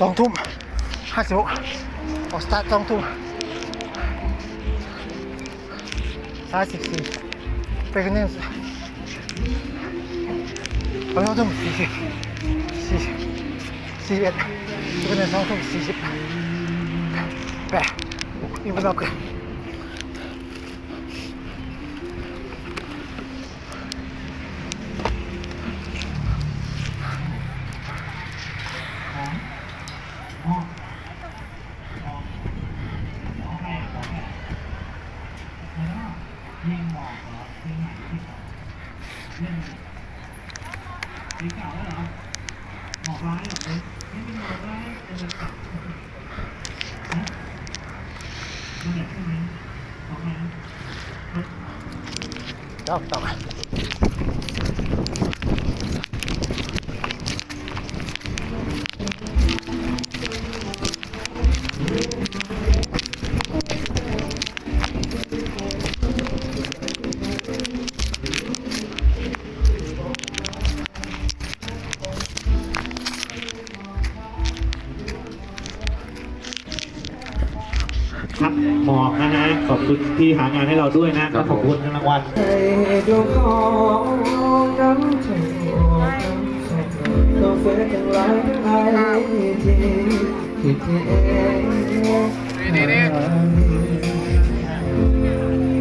สองทุ่มห้าสิบหกออกสตาร์ทสองทุ่มสามสิบสี่ไปกันเนี่ยสองทุ่มสี่สิบสี่สิบสี่สิบเอ็ดไปกันเนี่ยสองทุ่มสี่สิบแปดนี่มัน เราเกิน ต่อต่อ ครับหมอกนะฮะขอบคุณที่หางานให้เราด้วยนะขอบคุณรางวัลดูของน้ำใจต้องเฟ้ทั้งหลายทั้งไอทีคิดเอง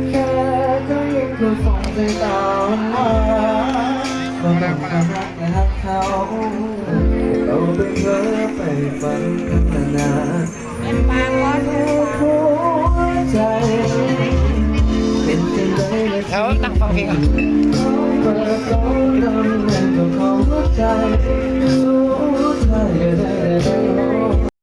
แค่ต้องยิงคือส่งใจตามมาก็ต้องการรักและรักเขาเราเป็นเพื่อไปฝันกันนาน และแล้วนั่งฟังเพลงอะ